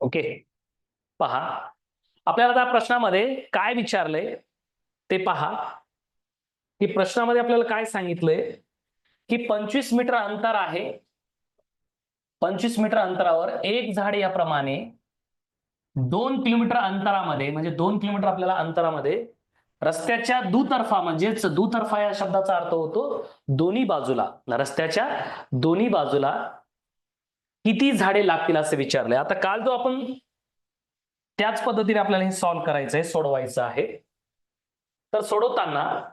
Okay. पहा. आपल्याला त्या प्रश्नामध्ये काय विचारलंय ते पहा. की प्रश्नामध्ये आपल्याला काय सांगितलंय? की पंचवीस मीटर अंतर आहे. पंचवीस मीटर अंतरावर एक झाड याप्रमाणे दोन किलोमीटर अंतरामध्ये म्हणजे दोन किलोमीटर आपल्याला अंतरामध्ये रस्त्याच्या दुतर्फा म्हणजेच दुतर्फा या शब्दाचा अर्थ होतो दोन्ही बाजूला. रस्त्याच्या दोन्ही बाजूला किती झाडे लागतील असं विचारलंय आता काल जो आपण त्याच पद्धतीने आपल्याला हे सॉल्व्ह करायचंय सोडवायचं आहे. तर सोडवताना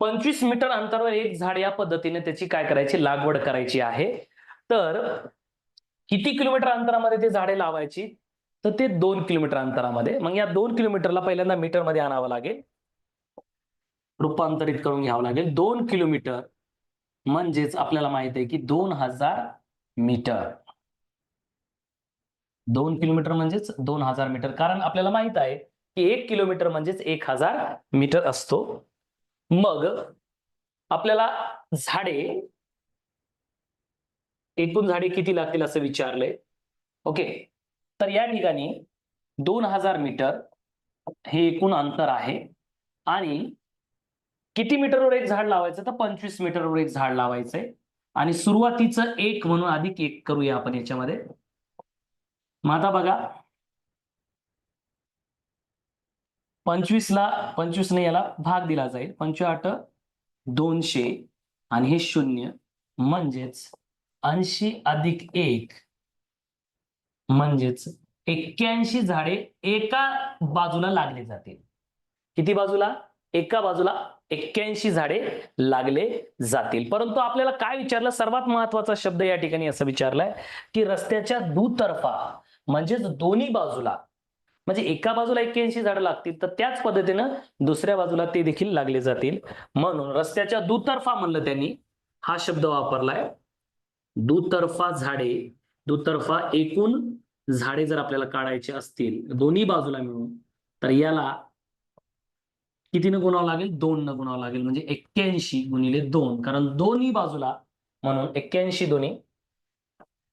पंचवीस मीटर अंतरावर एक झाड या पद्धतीने त्याची काय करायची? लागवड करायची आहे. तर किती किलोमीटर अंतरामध्ये ते झाडे लावायची? तर ते दोन किलोमीटर अंतरामध्ये. मग या दोन किलोमीटरला पहिल्यांदा मीटरमध्ये आणावं लागेल. रूपांतरित करून घ्यावं लागेल. दोन किलोमीटर म्हणजेच आपल्याला माहीत आहे की दोन हजार मीटर. दोन किलोमीटर म्हणजेच दोन हजार मीटर. कारण आपल्याला माहीत आहे की एक किलोमीटर म्हणजेच एक हजार मीटर असतो. मग आपल्याला झाडे एकूण झाडे किती लागतील असं विचारलंय. ओके? तर या ठिकाणी दोन हजार मीटर हे एकूण अंतर आहे. आणि किती मीटरवर एक झाड लावायचं? तर पंचवीस मीटरवर एक झाड लावायचंय. आणि सुरुवातीचं एक म्हणून अधिक एक करूया आपण याच्यामध्ये. मग आता बघा. पंचवीसला पंचवीसने याला भाग दिला जाईल. पंचवीस दोनशे आणि हे शून्य. म्हणजेच ऐंशी अधिक एक. म्हणजेच एक्क्याऐंशी झाडे एका बाजूला लागले जातील. किती बाजूला? एका बाजूला एक्क्याऐंशी झाडे लागले जातील. परंतु आपल्याला काय विचारलं? सर्वात महत्त्वाचा शब्द या ठिकाणी असं विचारलाय की रस्त्याच्या दुतर्फा म्हणजेच दोन्ही बाजूला म्हणजे एका बाजूला एक्क्याऐंशी झाडं लागतील तर त्याच पद्धतीनं दुसऱ्या बाजूला ते देखील लागले जातील. म्हणून रस्त्याच्या दुतर्फा म्हणलं त्यांनी हा शब्द वापरलाय. दुतर्फा झाडे दुतर्फा एकूण झाडे जर आपल्याला काढायचे असतील दोन्ही बाजूला मिळून तर याला कितीनं गुणावं लागेल? दोन न गुणावं लागेल. म्हणजे एक्क्याऐंशी गुणिले दोन. कारण दोन्ही बाजूला म्हणून एक्क्याऐंशी दोन्ही.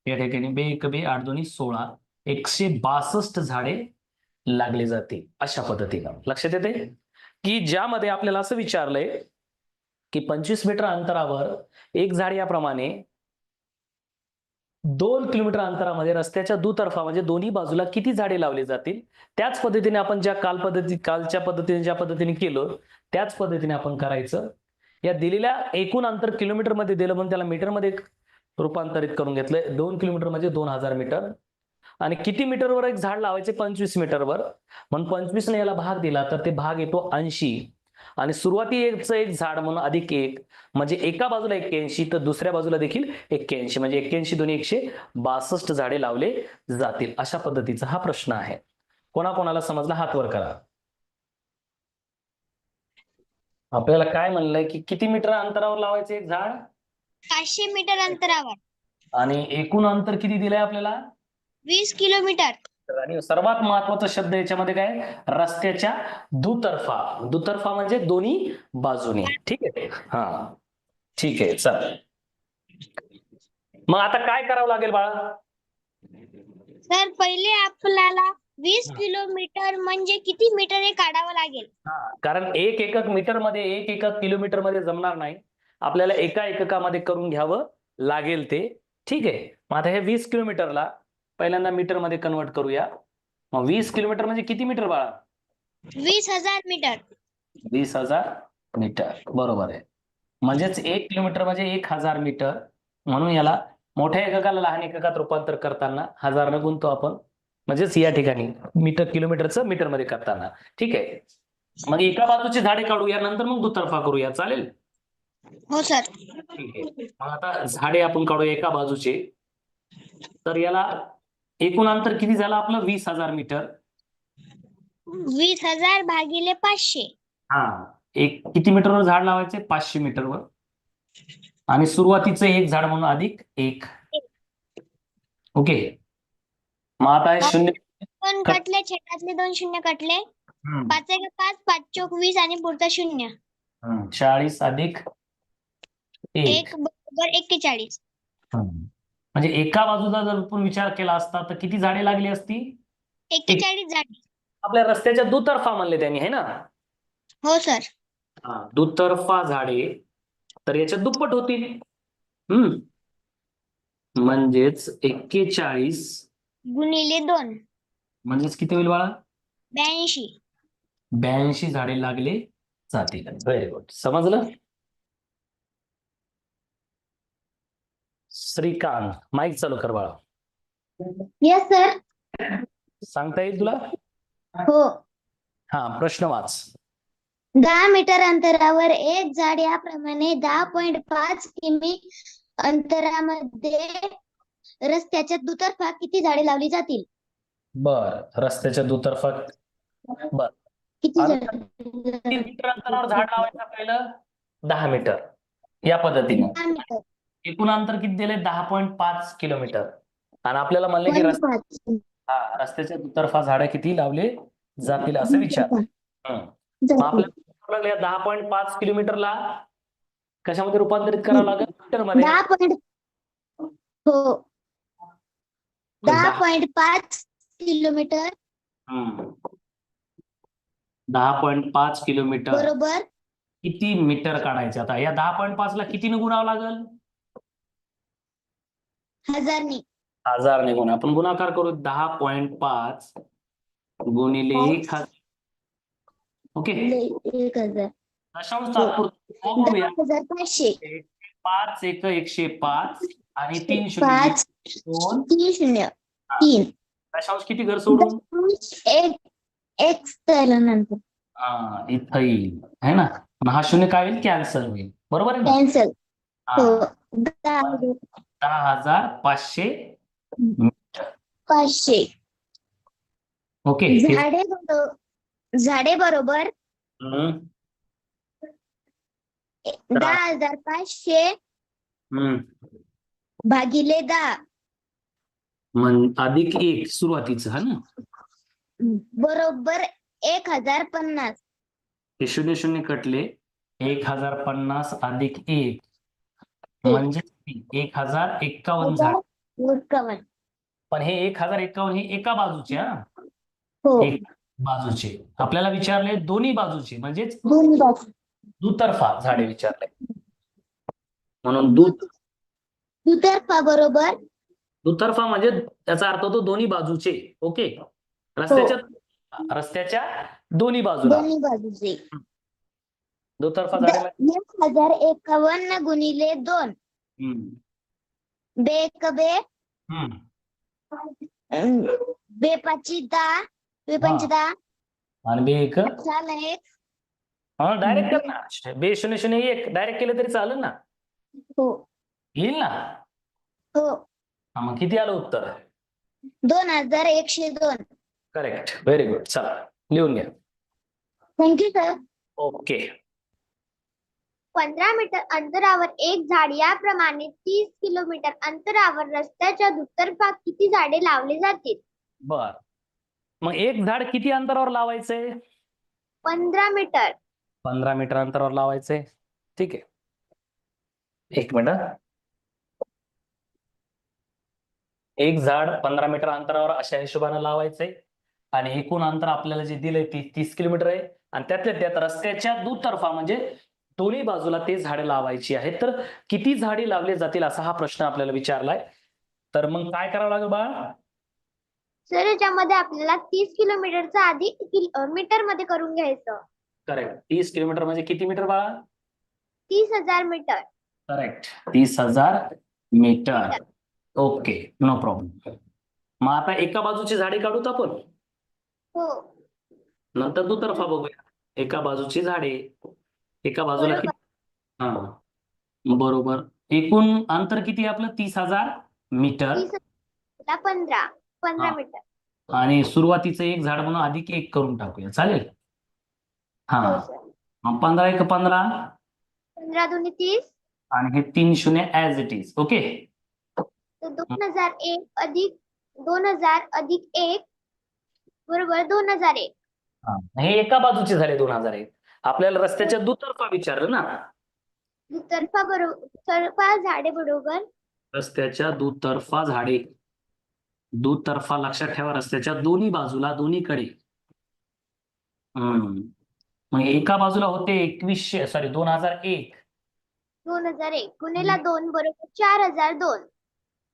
या ठिकाणी बे एक बे आठ दोन्ही सोळा. एकशे बासष्ट झाडे लागले जाते अशा पद्धतीनं. लक्षात येते की ज्यामध्ये आपल्याला असं विचारलंय की पंचवीस मीटर अंतरावर एक झाड याप्रमाणे दोन किलोमीटर अंतरामध्ये रस्त्याच्या दुतर्फा म्हणजे दोन्ही बाजूला किती झाडे लावली जातील? त्याच पद्धतीने आपण ज्या काल पद्धती कालच्या पद्धतीने ज्या पद्धतीने केलं त्याच पद्धतीने आपण करायचं. या दिलेल्या एकूण अंतर किलोमीटरमध्ये दिलं म्हणून त्याला मीटरमध्ये रूपांतरित करून घेतलंय. दोन किलोमीटर म्हणजे दोन हजार मीटर. आणि किती मीटरवर एक झाड लावायचे? पंचवीस मीटरवर. म्हणून पंचवीसने याला भाग दिला तर ते भाग येतो ऐंशी. आणि सुरुवातीचं एक झाड म्हणून अधिक एक म्हणजे एका बाजूला एक्क्याऐंशी तर दुसऱ्या बाजूला देखील एक्क्याऐंशी म्हणजे एक्क्याऐंशी दोन्ही एकशे बासष्ट झाडे लावले जातील अशा पद्धतीचा हा प्रश्न आहे. कोणाकोणाला समजला? हात वर करा. आपल्याला काय म्हणलंय की किती मीटर अंतरावर लावायचं एक झाड? पाचशे मीटर अंतरावर. आणि एकूण अंतर किती दिलंय आपल्याला? वीस किलोमीटर. आणि सर्वात महत्त्वाचा शब्द याच्यामध्ये काय? रस्त्याच्या दुतर्फा. दुतर्फा म्हणजे दोन्ही बाजूने. ठीक आहे? हा. ठीक आहे. चल. मग आता काय करावं लागेल बाळा? सर पहिले आपल्याला वीस किलोमीटर म्हणजे किती मीटर हे काढावं लागेल? कारण एक एकक मीटरमध्ये एक एकक किलोमीटरमध्ये जमणार नाही. आपल्याला एका एककामध्ये करून घ्यावं लागेल ते. ठीक आहे? मग आता हे वीस किलोमीटरला पहिल्यांदा मीटरमध्ये कन्वर्ट करूया. मग वीस किलोमीटर म्हणजे किती मीटर बाळा? वीस हजार मीटर वीस हजार मीटर बरोबर आहे. म्हणजेच एक किलोमीटर म्हणजे एक हजार मीटर म्हणून याला मोठ्या एककाला लहान एककात रूपांतर करताना हजारनं गुणतो आपण. म्हणजेच या ठिकाणी मीटर किलोमीटरचं मीटरमध्ये करताना. ठीक आहे? मग एका बाजूची झाडे काढूया नंतर मग दुतर्फा करूया. चालेल? हो सर. ठीक आहे. मग आता झाडे आपण काढूया एका बाजूचे. तर याला एकूण अंतर किती झालं आपलं? वीस हजार मीटर. वीस हजार भागिले पाचशे. हा. एक किती मीटरवर झाड लावायचे? पाचशे मीटरवर. आणि सुरुवातीचं एक झाड म्हणून अधिक एक. ओके. मग आता शून्य दोन कटले छेदातले दोन शून्य कटले. हम्म, पाच एक पाच पाच चोक वीस आणि पुढचा शून्य. हम्म, चाळीस अधिक एक. एक बरोबर एक्केचाळीस. हम्म. म्हणजे एका बाजूचा जर आपण विचार केला असता तर किती झाडे लागली असती? एक्केचाळीस झाडे. आपल्या रस्त्याच्या दुतर्फा म्हणले त्यांनी आहे ना? हो सर. हा दुतर्फा झाडे तर याच्यात दुप्पट होतील. हम्म. म्हणजेच एक्केचाळीस गुणिले दोन. म्हणजेच किती होईल बाळा? ब्याऐंशी. ब्याऐंशी झाडे लागले जातील. व्हेरी गुड समजलं? श्रीकांत माईक चालू कर बाळा. येस सर सांगता येईल तुला? हो. हा प्रश्न वाच. दहा मीटर अंतरावर एक झाड याप्रमाणे दहा पॉइंट पाच किमी अंतरामध्ये रस्त्याच्या दुतर्फा किती झाडे लावली जातील? बर रस्त्याच्या दुतर्फा झाडे किती मीटर अंतरावर झाड लावायचं पहिलं दहा मीटर. या पद्धतीने. दहा मीटर. एकूण अंतर किती दिले दहा पॉईंट पाच किलोमीटर. आणि आपल्याला म्हणले की रस्ता. हा, रस्त्याच्या दुतर्फा झाडं किती लावले जातील असं विचार. आपल्याला दहा पॉईंट पाच किलोमीटरला कशामध्ये रूपांतरित करावं लागेल? मीटरमध्ये. दहा पॉइंट हो. दहा दहा- पॉइंट पाच किलोमीटर. दहा पॉईंट पाच किलोमीटर. बरोबर. किती मीटर काढायचे? आता या दहा पॉईंट पाच ला कितीने गुणावं लागेल? हजारनी हजार ने गुणा आपण गुणाकार करू दहा पॉईंट पाच गुणिले एक हजार. ओके? एक हजार. दशांश तात्पुरता हो, हजार पाचशे. पाच एक एकशे पाच आणि तीन शून्य पाच. दोन. तीन शून्य. तीन. दशांश किती घर सोडून? एक. एक नंतर. हा इथं येईल. है ना? आणि हा शून्य काय होईल? कॅन्सल होईल. बरोबर आहे ना? कॅन्सल. हो. दहा. दहा हजार पाचशे. पाचशे ओके. झाडे झाडे बरोबर? दहा हजार पाचशे. भागिले दहा. अधिक एक सुरुवातीचं हा ना? बरोबर एक हजार पन्नास. हे शून्य शून्य कटले. एक हजार पन्नास अधिक एक. म्हणजे? एक हजार एक्कावन्न झाड एक्कावन्न. पण हे एक हजार एक्कावन्न हे एका बाजूचे हा? हो. एक बाजूचे. आपल्याला विचारले दोन्ही बाजूचे म्हणजेच दुतर्फा झाडे विचारले. म्हणून दु दुतर्फा बरोबर. दुतर्फा म्हणजे त्याचा अर्थ होतो दोन्ही बाजूचे ओके? रस्त्याच्या रस्त्याच्या दोन्ही बाजूला. दोन्ही बाजूचे. दुतर्फा झाडे हजार एकावन्न गुणिले दोन. हम्म, बे एक बे. हम्म. अं, बे पाची दहा बे पंची दहा आणि बे एक? झालं एक. हा डायरेक्ट कर ना. बे शून्य शून्य एक. डायरेक्ट केलं तरी चालेल ना? हो. येईल ना? हो. हा, मग किती आलं उत्तर? दोन हजार एकशे दोन. करेक्ट व्हेरी गुड चला लिहून घ्या. थँक्यू सर ओके पंधरा मीटर अंतरावर एक झाड याप्रमाणे तीस किलोमीटर अंतरावर रस्त्याच्या दुतर्फा किती झाडे लावली जातील? बर. मग एक झाड किती अंतरावर लावायचंय पंधरा मीटर पंधरा मीटर अंतरावर लावायचंय ठीक आहे. एक मिनिट. एक झाड पंधरा मीटर अंतरावर अशा हिशोबाने लावायचंय आणि एकूण अंतर आपल्याला जे दिलंय ती तीस किलोमीटर आहे. आणि त्यातल्या त्यात रस्त्याच्या दुतर्फा म्हणजे दोन्ही बाजूला ते झाडे लावायची आहेत. तर किती झाडे लावले जातील असा हा प्रश्न आपल्याला विचारलाय. तर मग काय करावं लागेल बाळा? सर याच्यामध्ये आपल्याला तीस किलोमीटरचा आधी मीटरमध्ये करून घ्यायचं. करेक्ट तीस किलोमीटर म्हणजे किती मीटर बाळा? तीस हजार मीटर. करेक्ट तीस हजार मीटर. ओके नो प्रॉब्लेम मग आता एका बाजूची झाडे काढूत आपण? हो. नंतर दुतर्फा बघूया. एका बाजूची झाडे. एका बाजूला किती हा. बरोबर. एकूण अंतर किती आहे आपलं? तीस हजार मीटर. पंधरा. पंधरा. मीटर. आणि सुरुवातीचं एक झाड म्हणून अधिक एक करून टाकूया. चालेल? हा. हो पंधरा एक पंधरा. पंधरा दोन्ही तीस. आणि हे तीन शून्य ऍज इट इज ओके? दोन हजार एक अधिक दोन हजार अधिक एक बरोबर दोन हजार एक. हे एका बाजूचे झाले दोन हजार एक. आपल्याला रस्त्याच्या दुतर्फा विचारलं ना? दुतर्फा बरोबर झाडे बरोबर. रस्त्याच्या दुतर्फा झाडे. दुतर्फा लक्षात ठेवा रस्त्याच्या दोन्ही बाजूला दोन्हीकडे. हम्म. मग एका बाजूला होते एकवीसशे सॉरी दोन हजार एक. दोन हजार एक. गुणिला दोन बरोबर चार हजार दोन.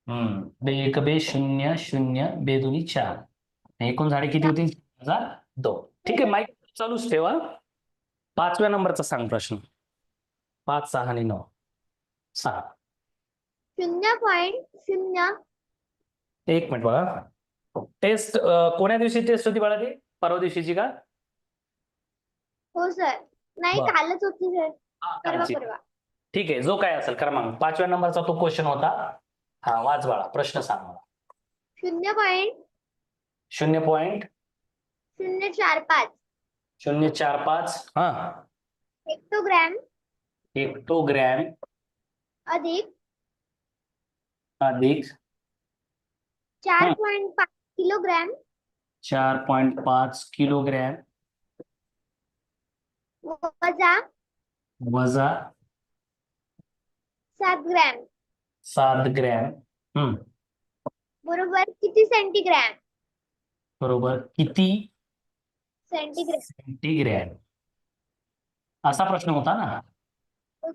हम्म. बे एक बे शून्य शून्य बे दोन्ही चार. एकूण झाडे किती होती? हजार दोन. ठीक आहे माईक चालूच ठेवा. पाचव्या नंबरचा सांग प्रश्न. पाच सहा आणि नऊ. सहा. शून्य पॉइंट शून्य. एक मिनिट बघा. टेस्ट कोण्या दिवशी टेस्ट होती बाळा ती परवा दिवशीची का? हो सर. नाही बरं. कालच होती सर. परवा कालची. परवा. ठीक आहे जो काय असेल क्रमांक. पाचव्या नंबरचा तो क्वेश्चन होता. हा वाच बाळा प्रश्न सांग मला. शून्य पॉइंट शून्य पॉईंट शून्य चार पाच. शून्य चार पाच। हा। हेक्टोग्रॅम हेक्टोग्रॅम अधिक। अधिक। चार हं. पॉइंट पाच किलोग्रॅम। चार पॉईंट पाच किलोग्रॅम। वजा। वजा। सात ग्रॅम। सात ग्रॅम। हम्म। बरोबर किती सेंटीग्रॅम? बरोबर किती? सेंटीग्रॅम असा प्रश्न होता ना? हो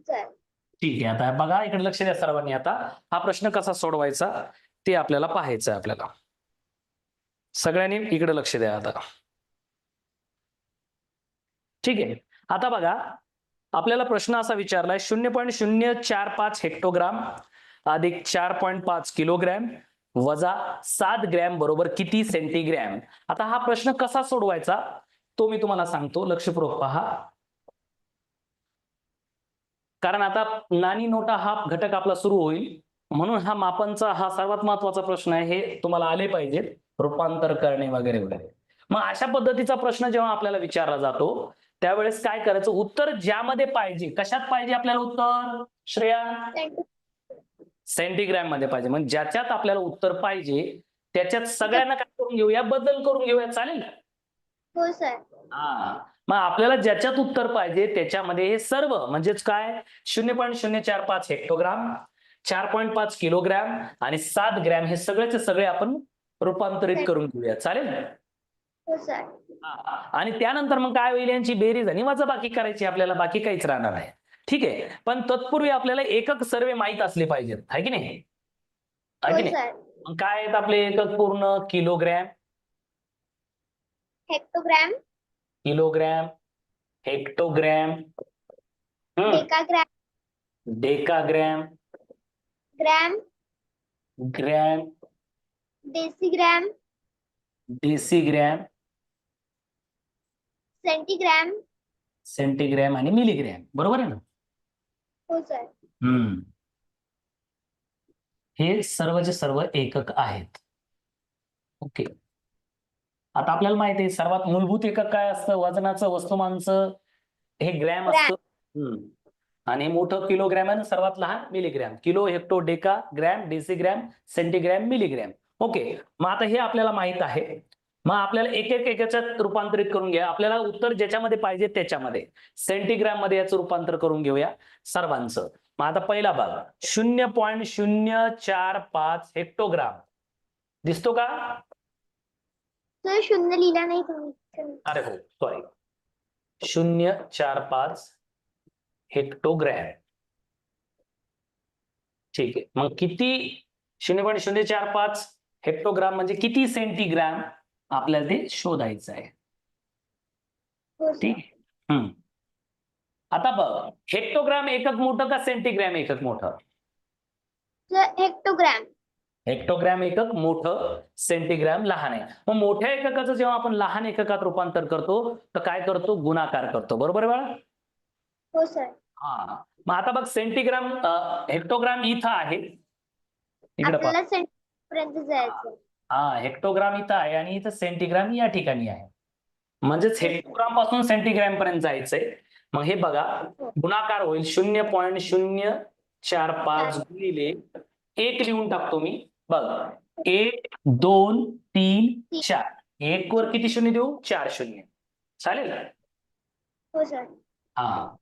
ठीक आहे आता बघा इकडे लक्ष द्या सर्वांनी. आता हा प्रश्न कसा सोडवायचा ते आपल्याला पाहायचं आहे आपल्याला. सगळ्यांनी इकडे लक्ष द्या आता. ठीक आहे आता बघा आपल्याला प्रश्न असा विचारलाय शून्य पॉईंट शून्य चार पाच हेक्टोग्राम अधिक चार पॉईंट पाच किलोग्रॅम वजा सात ग्रॅम बरोबर किती सेंटीग्रॅम? आता हा प्रश्न कसा सोडवायचा? तो मी तुम्हाला सांगतो लक्षपूर्वक पहा. कारण आता नाणी नोटा हा घटक आपला सुरू होईल. म्हणून हा मापनचा हा सर्वात महत्त्वाचा प्रश्न आहे हे तुम्हाला आले पाहिजे रूपांतर करणे वगैरे वगैरे. मग अशा पद्धतीचा प्रश्न जेव्हा आपल्याला विचारला जातो त्यावेळेस काय करायचं? उत्तर ज्यामध्ये पाहिजे कशात पाहिजे आपल्याला उत्तर? श्रेया? सेंटीग्रॅममध्ये पाहिजे. म्हणजे ज्याच्यात आपल्याला उत्तर पाहिजे त्याच्यात सगळ्यांना काय करून घेऊया? बदल करून घेऊया. चालेल हो सर. हा. मग आपल्याला ज्याच्यात उत्तर पाहिजे त्याच्यामध्ये हे सर्व म्हणजेच काय? शून्य पॉईंट शून्य चार पाच हेक्टोग्राम चार पॉईंट पाच किलोग्रॅम आणि सात ग्रॅम हे सगळेचे सगळे आपण रूपांतरित करून घेऊया. चालेल? हो सर. आणि त्यानंतर मग काय होईल? यांची बेरीज आणि वजाबाकी करायची आपल्याला. बाकी काहीच राहणार आहे ठीक आहे. पण तत्पूर्वी आपल्याला एकक सर्वे माहीत असले पाहिजेत. आहे की नाही? आहे की नाही? मग काय आहेत आपले एकक? पूर्ण kilogram hectogram? Kilogram? Hectogram? Decagram? Decagram. Gram? Gram. Decigram? Decigram. Centigram? Centigram आणि मिलीग्रॅम. बरोबर आहे ना? हो सर. हम्म. हे सर्वचे सर्व एकक आहेत. ओके. आता आपल्याला माहिती आहे सर्वात मूलभूत एकक काय असतं? वजनाचं वस्तुमानचं हे ग्रॅम असतं. आणि मोठं किलोग्रॅम आहे आणि सर्वात लहान milligram. Kilo hecto deca gram decigram centigram milligram. Okay. मग आता हे आपल्याला माहीत आहे. मग आपल्याला एक एक एकाच्यात रूपांतरित करून घ्या. आपल्याला उत्तर ज्याच्यामध्ये पाहिजे त्याच्यामध्ये. सेंटीग्रॅममध्ये याचं रूपांतर करून घेऊया सर्वांचं. मग आता पहिला भाग. शून्य पॉईंट शून्य चार पाच हेक्टोग्राम. दिसतो का? सर शून्य लिहिला नाही तुम्ही. अरे हो सॉरी शून्य चार पाच हेक्टोग्रॅम. ठीक आहे. मग किती? शून्य पॉईंट शून्य चार पाच हेक्टोग्राम म्हणजे किती सेंटीग्रॅम आपल्याला ते शोधायचं आहे? हो ठीक आहे. हम्म. आता बघ हेक्टोग्राम एकक मोठं का सेंटीग्रॅम एकक मोठं? हेक्टोग्रॅम. हेक्टोग्रॅम एकक मोठं सेंटीग्रॅम लहान आहे. मग मोठ्या एककाचं जेव्हा आपण लहान एककात रूपांतर करतो तर काय करतो? गुणाकार करतो. बरोबर आहे बाळा? हो सर हा. मग आता बघ सेंटीग्राम हेक्टोग्राम इथं आहे. इकडे हा हेक्टोग्राम इथं आहे आणि इथं सेंटीग्राम या ठिकाणी आहे. म्हणजेच हेक्टोग्रामपासून सेंटीग्राम पर्यंत जायचंय. मग हे बघा गुणाकार होईल शून्य पॉईंट शून्य चार पाच गुणिले एक लिहून टाकतो मी. बघ एक दोन तीन चार. एक वर किती शून्य देऊ? चार शून्य. चालेल? हो सर हा.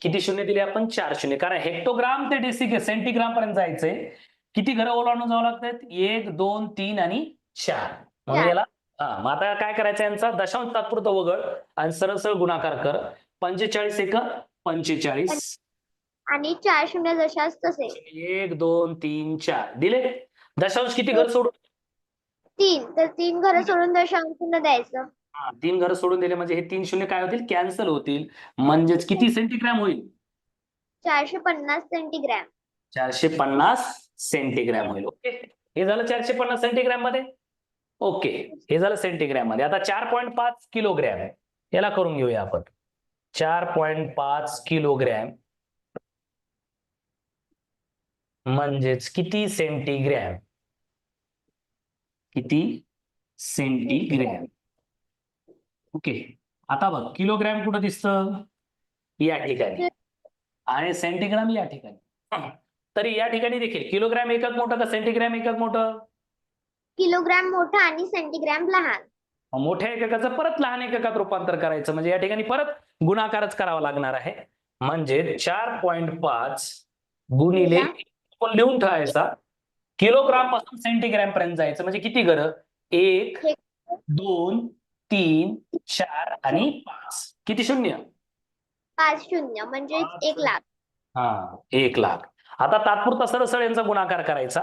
किती शून्य दिले आपण? चार शून्य. कारण हेक्टोग्राम ते डेसिक सेंटीग्राम पर्यंत जायचंय. किती घरं ओलांडून जावं लागतात? एक दोन तीन आणि चार. म्हणून. याला हा. मग आता काय करायचं यांचा? दशांश तात्पुरतं वगळ आणि सरळ सरळ गुणाकार कर. पंचेचाळीस एक पंचेचाळीस. आणि चार शून्य जशाच तसे. एक दोन तीन चार. दिले? दशांश किती घर सोडून? तीन. तर तीन घरं सोडून दशांश शून्य द्यायचं. हा, तीन घर सोडून दिले म्हणजे हे तीन शून्य काय होतील? कॅन्सल होतील. म्हणजेच किती सेंटीग्रॅम होईल? चारशे पन्नास सेंटीग्रॅम. चारशे पन्नास सेंटीग्रॅम होईल. ओके. हे झालं चारशे पन्नास सेंटीग्रॅममध्ये? ओके. हे झालं सेंटीग्रॅममध्ये. आता चार पॉईंट पाच किलोग्रॅम आहे. याला करून घेऊया आपण. चार पॉईंट पाच किलोग्रॅम म्हणजेच किती सेंटीग्रॅम? किती सेंटीग्रॅम? ओके. आता बघ किलोग्रॅम कुठं दिसतं? या ठिकाणी. आणि सेंटीग्राम या ठिकाणी. तरी या ठिकाणी देखील किलोग्रॅम एकक मोठं का सेंटीग्रॅम एकक मोठं? किलोग्रॅम मोठा आणि सेंटीग्रॅम लहान. मोठ्या एककाचं परत लहान एककात रूपांतर करायचं. म्हणजे या ठिकाणी परत गुणाकारच करावा लागणार आहे. म्हणजे चार पॉईंट पाच गुणिले आपण लिहून ठेवायचा. किलोग्रामपासून सेंटीग्रॅम पर्यंत जायचं. म्हणजे किती घर? एक. दोन तीन चार आणि पाच. किती शून्य? पाच शून्य. म्हणजे एक लाख. हा एक लाख. आता तात्पुरता सरळ यांचा गुणाकार करायचा.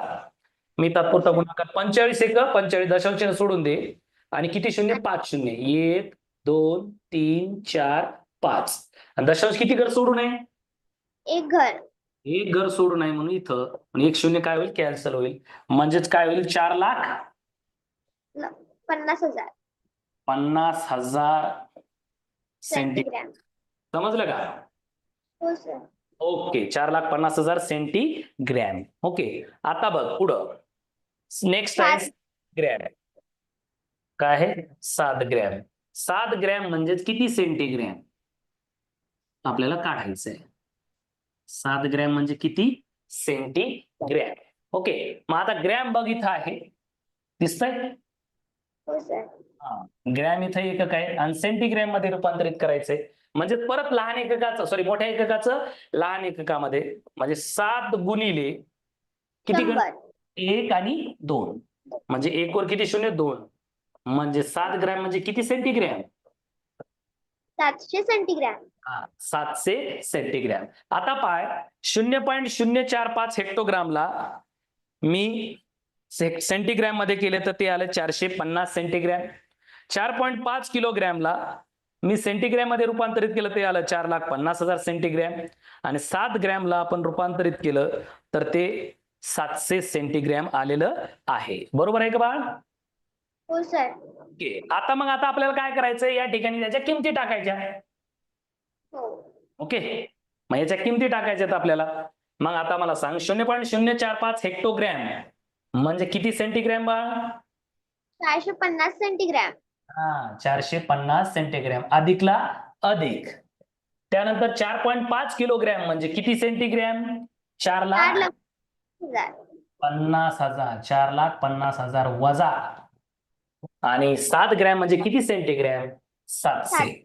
मी तात्पुरता गुणाकार पंचेचाळीस एक पंचेचाळीस दशांश सोडून दे. आणि किती शून्य? पाच शून्य. एक दोन तीन चार पाच. आणि दशांश किती घर सोडू नये एक घर. एक घर सोडू नये म्हणून इथं. आणि एक शून्य काय होईल? कॅन्सल होईल. म्हणजेच काय होईल? चार लाख? पन्नास हजार. पन्नास हजार सेंटी सेंटीग्रॅम समजलं का? हो ओके. चार लाख पन्नास हजार सेंटीग्रॅम ओके. आता बघ पुढं. नेक्स्ट आहे. ग्रॅम काय आहे? सात ग्रॅम सात ग्रॅम म्हणजेच किती सेंटीग्रॅम आपल्याला काढायचं आहे सात ग्रॅम म्हणजे किती? सेंटीग्रॅम. ओके. मग आता ग्रॅम बघ इथं आहे. दिसतंय? हो ग्रॅम इथं एकक आहे आणि सेंटीग्रॅममध्ये रूपांतरित करायचंय. म्हणजे परत लहान एककाचं सॉरी मोठ्या एककाचं लहान एककामध्ये म्हणजे सात गुणिले किती एक आणि दोन. म्हणजे एक वर किती? शून्य दोन. म्हणजे सात ग्रॅम म्हणजे किती सेंटीग्रॅम? सातशे सेंटीग्रॅम. सातशे सेंटीग्रॅम. आता पाय शून्य पॉईंट शून्य चार पाच हेक्टोग्रामला मी सेंटीग्रॅममध्ये केले तर ते आलं चारशे पन्नास सेंटीग्रॅम. चार पॉईंट पाच किलोग्रॅमला मी सेंटीग्रॅममध्ये रूपांतरित केलं ते आलं चार लाख पन्नास हजार सेंटीग्रॅम. आणि सात ग्रॅमला आपण रूपांतरित केलं तर ते सातशे सेंटीग्रॅम आलेलं आहे. बरोबर आहे का बाळ? हो सर. ओके. आता मग आता आपल्याला काय करायचं या ठिकाणी त्याच्या किमती टाकायच्या. ओके. मग याच्या किमती टाकायच्या आहेत आपल्याला. मग आता मला सांग शून्य पॉईंट शून्य चार पाच हेक्टोग्रॅम म्हणजे किती सेंटीग्रॅम बा चारशे पन्नास सेंटीग्रॅम. हा चारशे पन्नास सेंटीग्रॅम. अधिकला अधिक. त्यानंतर चार पॉईंट पाच किलोग्रॅम म्हणजे किती सेंटीग्रॅम? चार लाख पन्नास हजार. चार लाख पन्नास हजार वजा. आणि सात ग्रॅम म्हणजे किती सेंटीग्रॅम? सातशे.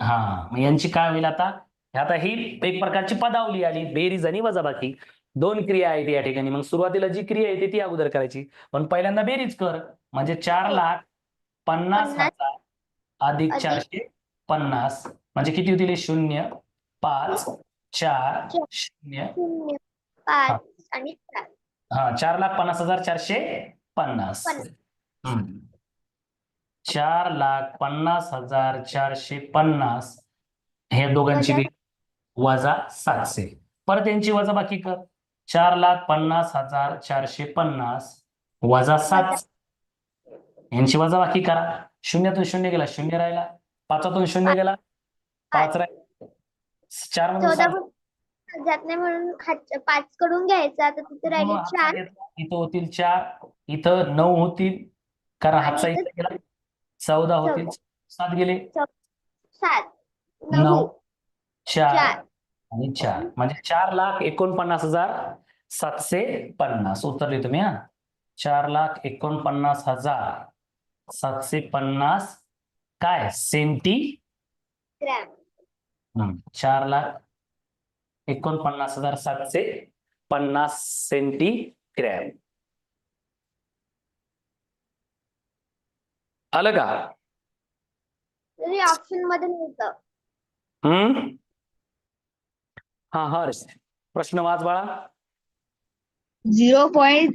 हा. मग यांची काय होईल आता? आता ही एक प्रकारची पदावली आली. बेरीज आणि वजाबाकी. दोन क्रिया आहेत या ठिकाणी. मग सुरुवातीला जी क्रिया येते ती अगोदर करायची. पण पहिल्यांदा बेरीज कर. म्हणजे चार लाख पन्नास हजार अधिक चारशे पन्नास. म्हणजे किती होतील हे? शून्य पाच चार. शून्य. हा चार लाख पन्नास हजार चारशे पन्नास. पन्नास. हम्म. चार लाख पन्नास हजार चारशे पन्नास हे दोघांची वजा. बेरीज वजा सातशे. परत यांची वजा बाकी कर चार लाख पन्नास हजार चारशे पन्नास वजा सातशे यांची वजा बाकी करा. शून्यातून शून्य गेला शून्य राहिला. पाचातून शून्य गेला पाच राहिला. चार सात. जात नाही म्हणून पाच कडून घ्यायचं. आता तिथे राहिले चार. इथं होतील चार इथं नऊ होतील. कारण हातचा इथं गेला. चौदा होतील. सात गेले? सात. नऊ. चार. आणि चार. म्हणजे चार लाख एकोणपन्नास हजार सातशे पन्नास. उतरले तुम्ही हा? चार लाख एकोणपन्नास हजार सातशे पन्नास काय? सेंटी? ग्रॅम. हम्म, चार लाख एकोणपन्नास हजार सातशे पन्नास सेंटीग्रॅम आलं का? ऑप्शनमध्ये नव्हतं. हम्म? हा हर्ष प्रश्न वाच बाळा. झिरो पॉइंट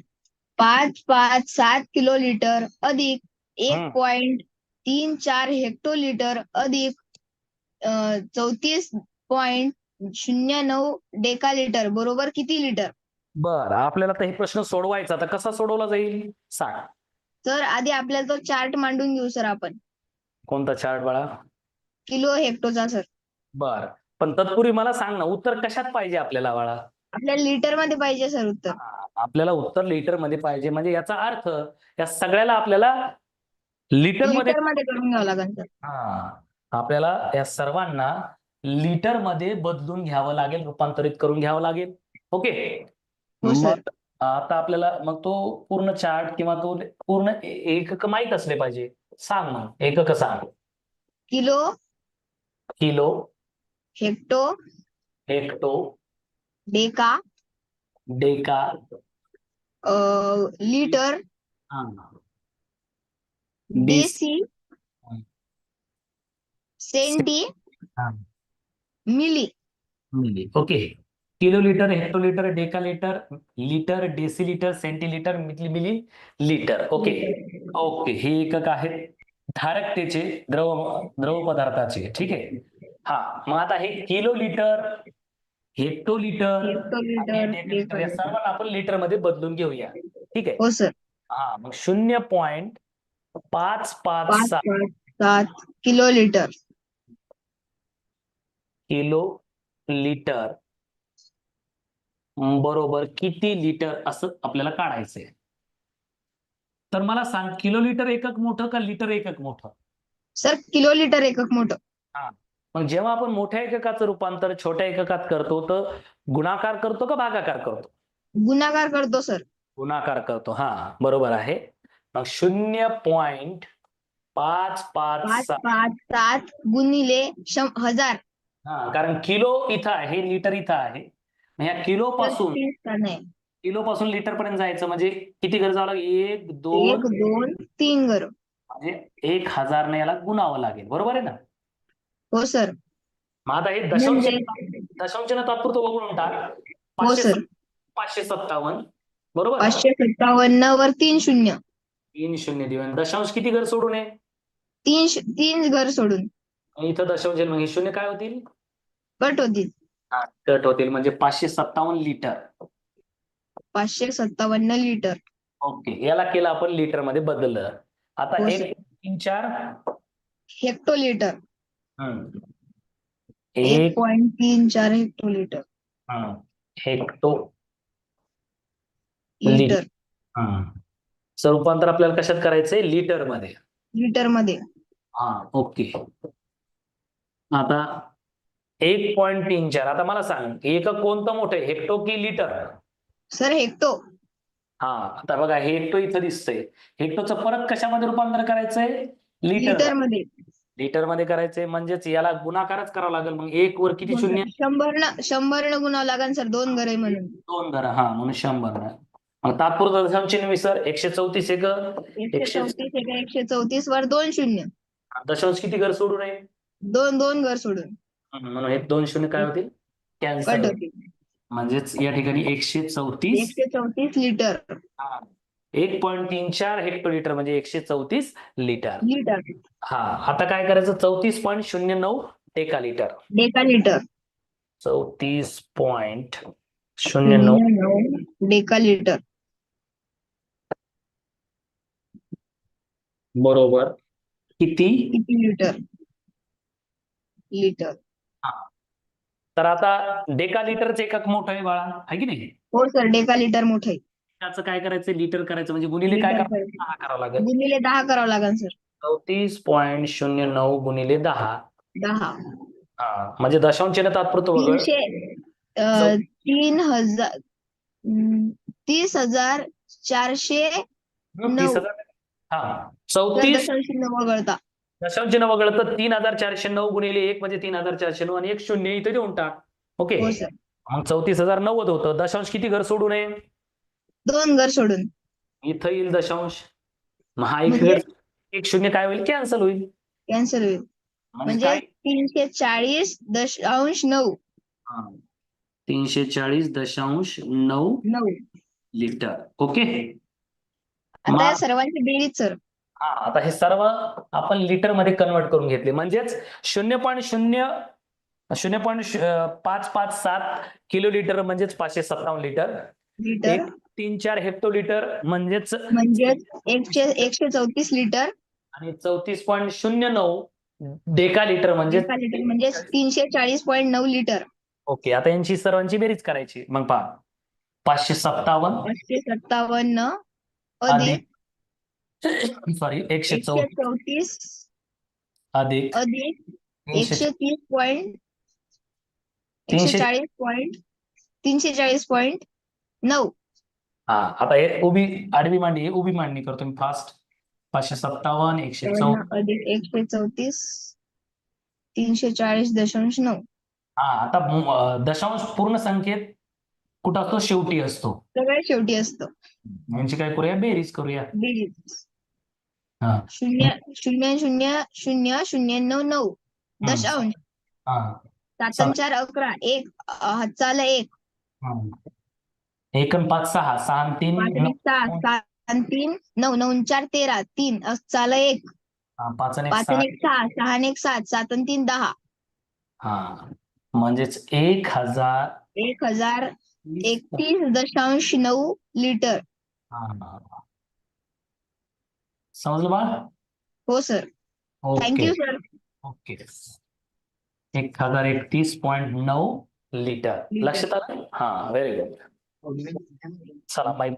पाच पाच सात किलो लिटर अधिक. एक पॉइंट तीन चार हेक्टोलिटर अधिक चौतीस पॉइंट शून्य नऊ डेका बरोबर किती लिटर? बर आपल्याला तर हे प्रश्न सोडवायचा. तर कसा सोडवला जाईल? सांग तर आधी आपल्याला तो चार्ट मांडून घेऊ सर आपण. कोणता चार्ट बाळा? किलो हेक्टोचा सर. बर. पण तत्पूर्वी मला सांग ना उत्तर कशात पाहिजे आपल्याला बाळा? आपल्याला लिटरमध्ये पाहिजे सर उत्तर. आपल्याला उत्तर लिटरमध्ये पाहिजे. म्हणजे याचा अर्थ या सगळ्याला आपल्याला लिटरमध्ये लिटरमध्ये करून घ्यावं लागेल सर. हा. आपल्याला या सर्वांना लिटरमध्ये बदलून घ्यावं लागेल रूपांतरित करून घ्यावं लागेल. ओके? हो, सर. मग आता आपल्याला मग तो पूर्ण चार्ट किंवा तो पूर्ण एकक माहीत असले पाहिजे. सांग मग एकक सांग. Kilo. Kilo. Hecto. Hecto. Deca. Deca. Litre. हा. Deci. Centi. Milli. Milli. Okay. Kilo litre hectolitre decalitre litre decilitre centilitre milli milli litre. Okay. Okay. हे एकक आहेत धारकतेचे द्रव द्रव पदार्थाचे. ठीक आहे? हा. मग आता हे किलो लिटर हेक्टोलिटर डेकालिटर या सर्वांना आपण लिटरमध्ये बदलून घेऊया. ठीक आहे? हो सर. हा. मग शून्य पॉइंट पाच पाच सात. पाच सात किलो लिटर किलो लिटर बरोबर किती लिटर असं आपल्याला काढायचंय. तर मला सांग किलो लिटर एकक मोठं का लिटर एकक मोठं? सर किलो लिटर एकक मोठं. मग जेव्हा आपण मोठ्या एककाचं रूपांतर छोट्या एककात करतो तर गुणाकार करतो का भागाकार करतो? गुणाकार करतो सर. गुणाकार करतो. हा बरोबर आहे. मग शून्य पॉइंट पाच पाच पाच सात गुणिले हजार. हा कारण किलो इथं आहे लिटर इथं आहे. ह्या किलो पासून किलो पासून लिटर पर्यंत जायचं म्हणजे किती घर जावं लागेल? एक एक दोन दोन तीन गर म्हणजे एक हजारने याला गुणावं लागेल. बरोबर आहे ना? हो सर. मग आता हे दशांश म्हणजे दशांशाने तात्पुरतं वगळून टाक. हो पाचशे सर. सत्त- पाचशे सत्तावन्न. बरोबर? पाचशे सत्तावन्न वर तीन शून्य. तीन शून्य दिवस. दशांश किती घर सोडून आहे? तीन शू- तीन घर सोडून. आणि इथं दशांश हे शून्य काय होतील? कट होतील. कट होतील म्हणजे पाचशे सत्तावन्न लिटर. पाचशे सत्तावन्न लिटर. ओके याला केलं आपण लिटरमध्ये बदललं. आता हो, एक सर. तीन चार. हेक्टोलिटर. हम्म. एक एक. पॉइंट तीन चार हेक्टोलिटर. हम्म. Hecto litre. लिटर. चं रूपांतर आपल्याला कशात करायचंय? लिटरमध्ये लिटरमध्ये हा ओके. आता एक पॉइंट तीन चार. आता मला सांग एकक कोणतं मोठं आहे? हेक्टो की लिटर? Sir hecto. हा आता बघा हेक्टो इथं दिसतंय. हेक्टोचं परत कशामध्ये रूपांतर करायचंय? लिटरमध्ये लिटरमध्ये करायचंय म्हणजेच याला गुणाकारच करावा लागेल. मग एक वर किती शून्य? शंभर न शंभर न गुणावं लागेल सर दोन घर आहे म्हणून. दोन धरा हा म्हणून शंभर ना मग तात्पुरतं दशांश विसर एकशे चौतीस एक. एकशे चौतीस एका एकशे चौतीस वर दोन शून्य. दशांश किती घर सोडू नये दोन दोन घर सोडून. म्हणून हे दोन शून्य काय होतील? कट कॅन्सल होतील. म्हणजेच या ठिकाणी एकशे चौतीस. एकशे चौतीस लिटर. एक पॉईंट तीन चार हेक्टोलिटर म्हणजे एकशे चौतीस लिटर. लिटर. हा. आता काय करायचं? चौतीस पॉईंट शून्य नऊ टेका लिटर. Deca litre. चौतीस पॉइंट शून्य नऊ डेका लिटर. बरोबर. किती? किती लिटर? लिटर. तर आता डेका लिटरचं एकक मोठं आहे बाळा आहे की नाही? हो सर डेका लिटर मोठं आहे. त्याचं काय करायचं? लिटर करायचं म्हणजे गुणिले काय लिटर करायचं. दहा करावं लागेल. गुणिले दहा करावं लागेल सर चौतीस पॉईंट शून्य नऊ गुणिले दहा. दहा. हा म्हणजे दशांश चिन्ह तात्पुरतं वगळ. तीनशे अं, तीन हजार तीस हजार चारशे तीस नऊ. हजार. हा चौतीस दशांश वगळता. दशांश चिन्ह वगळलं तर तीन हजार चारशे नऊ गुणिले एक म्हणजे तीन हजार चारशे नऊ आणि एक शून्य इथे देऊन टाक. ओके? हो सर मग चौतीस हजार नव्वद होतं. दशांश किती घर सोडू नये दोन घर सोडून. इथं येईल दशांश. मग हा एक म्हणजे? घर एक शून्य काय होईल? कॅन्सल होईल. कॅन्सल होईल. म्हणजे म्हणजे काय? तीनशे चाळीस दशांश नऊ. हा. तीनशे चाळीस दशांश नऊ नऊ. लिटर. ओके? आता मा- या सर्वांची बेरीज सर हा आता हे सर्व आपण लिटरमध्ये कन्वर्ट करून घेतले. म्हणजेच शून्य पॉईंट शून्य शून्य पॉईंट पाच पाच सात किलो लिटर म्हणजेच पाचशे सत्तावन्न लिटर लिटर तीन चार हेक्टो लिटर म्हणजेच म्हणजेच एकशे एकशे चौतीस लिटर आणि चौतीस पॉईंट शून्य नऊ डेका लिटर म्हणजे म्हणजेच तीनशे चाळीस पॉईंट नऊ लिटर ओके आता यांची सर्वांची बेरीज करायची. मग पहा. पाचशे सत्तावन्न. पाचशे सत्तावन्न. अधिक सॉरी एकशे चौतीस. अधिक. अधिक. एकशे तीस पॉईंट तीनशे- एकशे चाळीस पॉईंट तीनशे चाळीस पॉईंट नऊ. हा आता हे उभी आडवी मांडणी उभी मांडणी करतो मी फास्ट पाचशे सत्तावन्न एकशे चौवन्न अधिक एकशे चौतीस. तीनशे चाळीस दशांश नऊ. हा आता दशांश पूर्ण संख्येत कुठं असतो? शेवटी असतो. सगळ्यात शेवटी असतो. यांची काय करूया? बेरीज करूया. बेरीज. हा. शून्य शून्य शून्य शून्य शून्य नऊ नऊ. दशांश हा. सातन चार अकरा एक चाल एक. हा. एक अन पाच सहा सहा अन तीन पाच नऊ. आणि सहा आणि तीन नऊ नऊ आणि चार तेरा. तीन चाल एक. हा, पाच आणि एक पाच सहा. आणि एक सहा सहा आणि एक सात सात आणि तीन दहा. हा. म्हणजेच एक हजार एक हजार एकतीस दशांश नऊ लिटर. हा. समजलं बा हो sir. Okay thank you sir okay एक हजार एकतीस पॉईंट नऊ लिटर लिटर. लक्षात आलं? हा व्हेरी गुड चला बाय